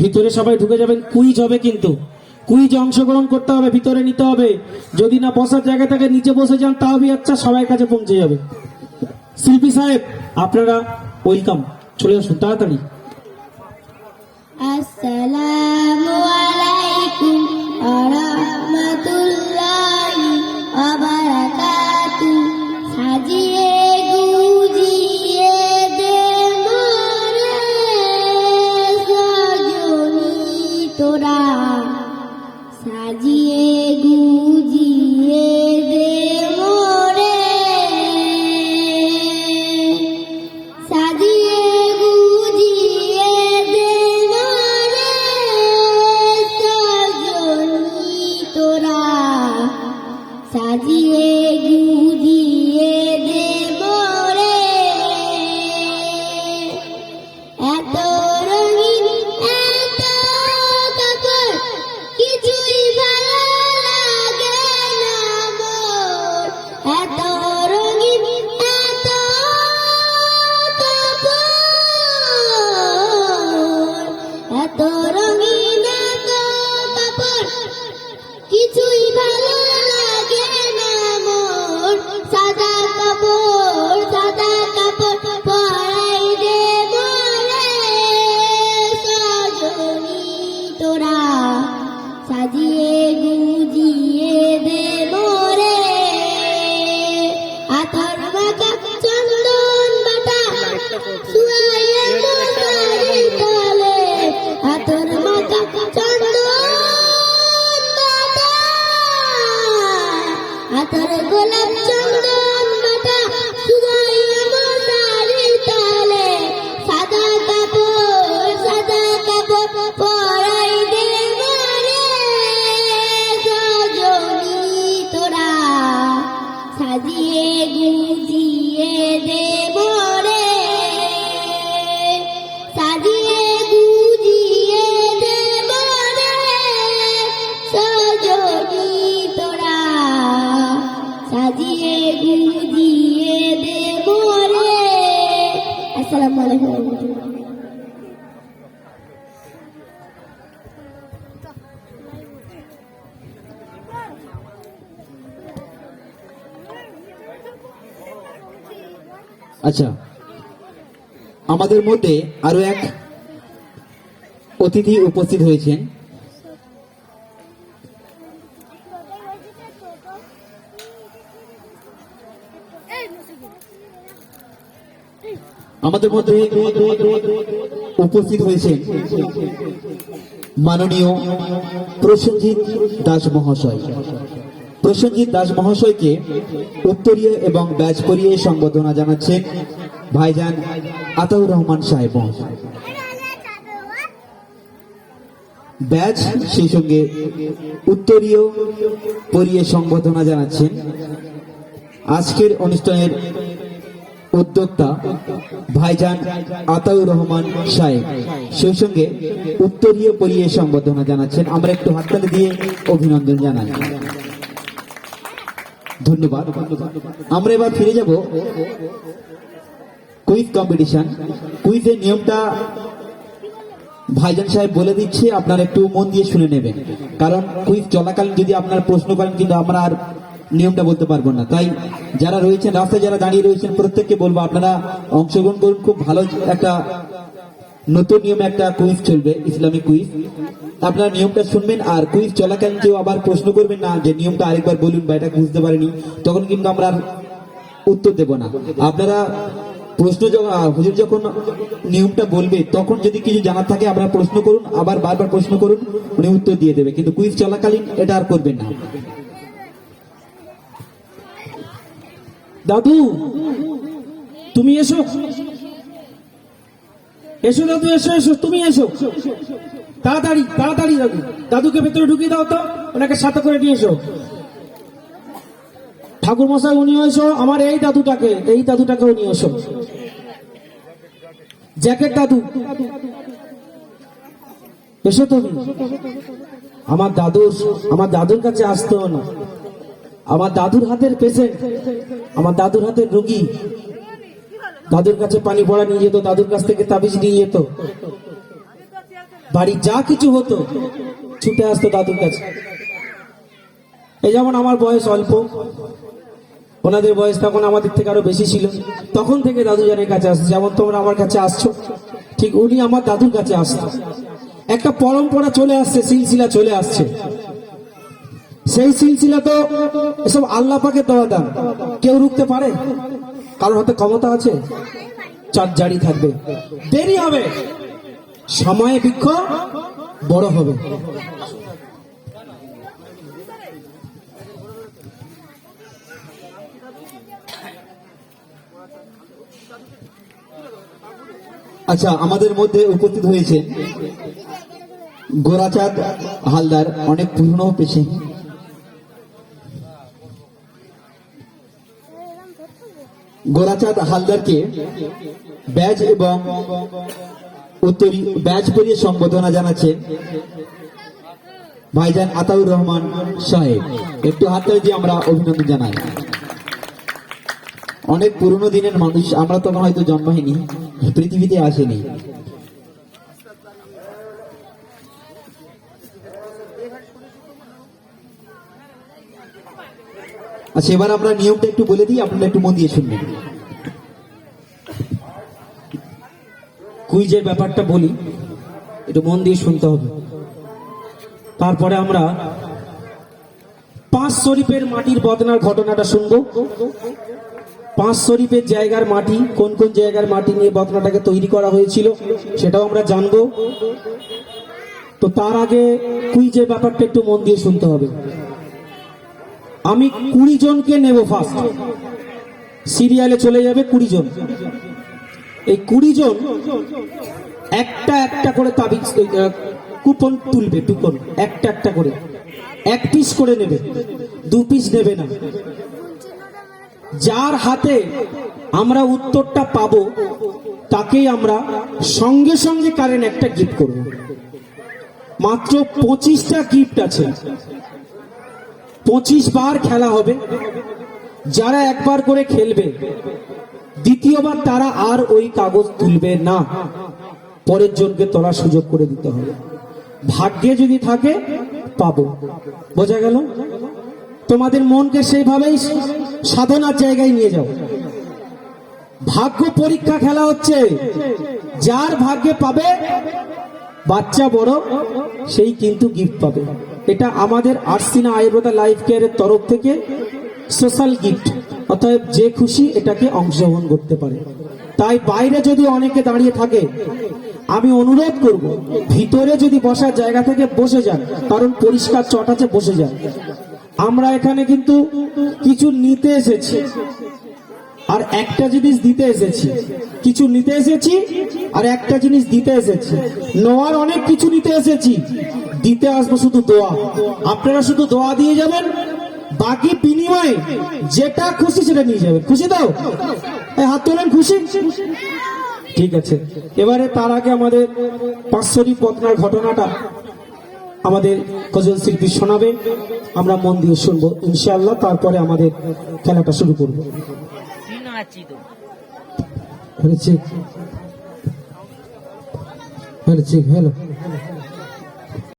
ভিতরে সবাই ঢুকে যাবেন, কুইজ হবে কিন্তু। কুইজে অংশগ্রহণ করতে হবে, ভিতরে নিতে হবে। যদি না বসার জায়গা থেকে, নিচে বসে যান, তাও বি আচ্ছা সবাই কাছে পৌঁছে যাবে। শিল্পী সাহেব, আপনারা ওয়েলকাম চলে আসুন, তাড়াতাড়ি। আসসালামু সাজিয়ে গুজিয়ে দেব মোরে এত রঙিন এত কাপড় কিছুই ভালো লাগে না মোর। এত চন্দন বাটা। আচ্ছা। আমাদের মধ্যে আরও এক অতিথি উপস্থিত হয়েছেন। আমাদের মধ্যে উপস্থিত হয়েছেন মাননীয় প্রসেনজিৎ দাস মহাশয়। প্রসেনজিৎ দাস মহাশয়কে উত্তরীয় এবং ব্যাচ করিয়ে সম্বোধনা জানাচ্ছেন ভাইজান আতাউর রহমান সাহেব। ব্যাচ সেই সঙ্গে উত্তরীয় পরিয়ে সম্বোধনা জানাচ্ছেন। আজকের অনুষ্ঠানের উদ্যোক্তা ভাইজান আতাউর রহমান সাহেব। সেই সঙ্গে উত্তরীয় পরিয়ে সম্বোধনা জানাচ্ছেন। আমরা একটু হাততালি দিয়ে অভিনন্দন জানাই। ধন্যবাদ। আমরা এবার ফিরে যাব কুইজ কম্পিটিশন কুইজের নিয়মটা ভাইজান সাহেব বলে দিচ্ছে, আপনার একটু মন দিয়ে শুনে নেবেন। কারণ কুইজ চলাকালীন যদি আপনার প্রশ্ন করেন, কিন্তু আমরা আর নিয়মটা বলতে পারব না। তাই যারা রয়েছেন, রাস্তায় যারা দাঁড়িয়ে রয়েছেন, প্রত্যেককে বলব আপনারা অংশগ্রহণ করুন। খুব ভালো একটা নতুন নিয়মে একটা কুইজ চলবে ইসলামিক কুইজ আপনারা নিয়মটা শুনবেন আর কুইজ চলাকালীন কেউ আবার প্রশ্ন করবেন না যে নিয়মটা আরেকবার বলুন বা এটা বুঝতে পারিনি, তখন কিন্তু আমরা উত্তর দেব না। আপনারা প্রশ্ন হুজুর যখন নিয়মটা বলবে, তখন যদি কিছু জানার থাকে, আপনারা প্রশ্ন করুন, আবার বারবার প্রশ্ন করুন, উনি উত্তর দিয়ে দেবে। কিন্তু কুইজ চলাকালীন এটা আর করবেন না। দাদু, তুমি এসো। এসো দাদু, এসো এসো, তুমি এসো। তাড়াতাড়ি তাড়াতাড়ি দাদু। দাদুকে ভেতরে ঢুকিয়ে দাও তো, ওনাকে সাথে করে নিয়ে এসো। ঠাকুর মশাই উনি এসো, আমার এই দাদুটাকে এই দাদুটাকে উনি এসো। জ্যাকেট দাদু। এসো তুমি। আমার দাদুর আমার দাদুর কাছে আসতে না আমার দাদুর হাতের পেশেন্ট, আমার দাদুর হাতের রোগী। দাদুর কাছে পানি পড়া নিয়ে যেত দাদুর কাছ থেকে তাবিজ নিয়ে যেত। বাড়ি যা কিছু হতো, ছুটে আসতো দাদুর কাছে। এই যেমন আমার বয়স অল্প, ওনাদের বয়স তখন আমাদের থেকে আরও বেশি ছিল। তখন থেকে দাদু জানের কাছে আসছে, যেমন তোমরা আমার কাছে আসছো, ঠিক উনি আমার দাদুর কাছে আসতো একটা পরম্পরা চলে আসছে, সিলসিলা চলে আসছে। সেই সিলসিলা তো এসব আল্লাহ পাকে দেওয়া দান কেউ রুখতে পারে? কারোর হাতে ক্ষমতা আছে? চার জারি থাকবে। দেরি হবে। সময়ে বৃক্ষ বড় হবে। আচ্ছা আমাদের মধ্যে উপস্থিত হয়েছে গোরাচাঁদ হালদার, অনেক পুরনো পেশে। গোরাচাঁদ হালদারকে ব্যাজ এবং উত্তরি ব্যাজ পরিয়ে সম্বোধনা জানাচ্ছেন ভাইজান আতাউর রহমান সাহেব। একটু হাত দিয়ে আমরা অভিনন্দন জানাই। অনেক পুরনো দিনের মানুষ, আমরা তখন হয়তো জন্ম হয়নি, পৃথিবীতে আসেনি। আচ্ছা এবার আমরা নিয়মটা একটু বলে দিই, আপনারা একটু মন দিয়ে শুনবেন। কুইজের ব্যাপারটা বলি, একটু মন দিয়ে শুনতে হবে। তারপরে আমরা পাঁচ শরীফের মাটির বদনার ঘটনাটা শুনব। পাঁচ শরীফের জায়গার মাটি, কোন কোন জায়গার মাটি নিয়ে বদনাটাকে তৈরি করা হয়েছিল, সেটাও আমরা জানব। তো তার আগে কুইজের ব্যাপারটা একটু মন দিয়ে শুনতে হবে। আমি কুড়ি জনকে নেব ফার্স্ট সিরিয়ালে চলে যাবে কুড়ি জন। এই কুড়ি জন একটা একটা করে তাবিজ কুপন তুলবে, কুপন, একটা একটা করে। এক পিস করে নেবে, দু পিস নেবে না। যার হাতে আমরা উত্তরটা পাবো, তাকেই আমরা সঙ্গে সঙ্গে কারেন্ট একটা গিফট করব। মাত্র পঁচিশটা গিফট আছে। পঁচিশ বার খেলা হবে। যারা একবার করে খেলবে, দ্বিতীয়বার তারা আর ওই কাগজ তুলবে না। পরের জনকে তোলার সুযোগ করে দিতে হবে। ভাগ্যে যদি থাকে, পাবো। বোঝা গেল? তোমাদের মনকে সেইভাবেই সাধনার জায়গায় নিয়ে যাও। ভাগ্য পরীক্ষা খেলা হচ্ছে, যার ভাগ্যে পাবে, বাচ্চা বড়, সেই কিন্তু গিফট পাবে। এটা আমাদের আরসিনা আয়ুর্বেদা লাইফ কেয়ারের তরফ থেকে সোশ্যাল গিফট। অতএব যে খুশি এটাকে অংশগ্রহণ করতে পারে। তাই বাইরে যদি অনেকে দাঁড়িয়ে থাকে, আমি অনুরোধ করব, ভিতরে যদি বসার জায়গা থেকে বসে যান, কারণ পরিষ্কার চট আছে, বসে যান। আমরা এখানে কিন্তু কিছু নিতে এসেছি। আর একটা জিনিস দিতে এসেছি। কিছু নিতে এসেছি আর একটা জিনিস দিতে এসেছি। নেওয়ার অনেক কিছু নিতে এসেছি। দিতে আসব শুধু দোয়া। আপনারা শুধু দোয়া দিয়ে যাবেন, বাকি বিনিময়ে যেটা খুশি সেটা নিয়ে যাবেন। খুশি এই হাত তোলেন, খুশি? ঠিক আছে। এবারে তার আগে আমাদের পাঁচশোটি পত্নার ঘটনাটা আমাদের গজল শিল্পী শোনাবে। আমরা মন দিয়ে শুনব, ইনশাআল্লাহ, তারপরে আমাদের খেলাটা শুরু করব। হ্যালো।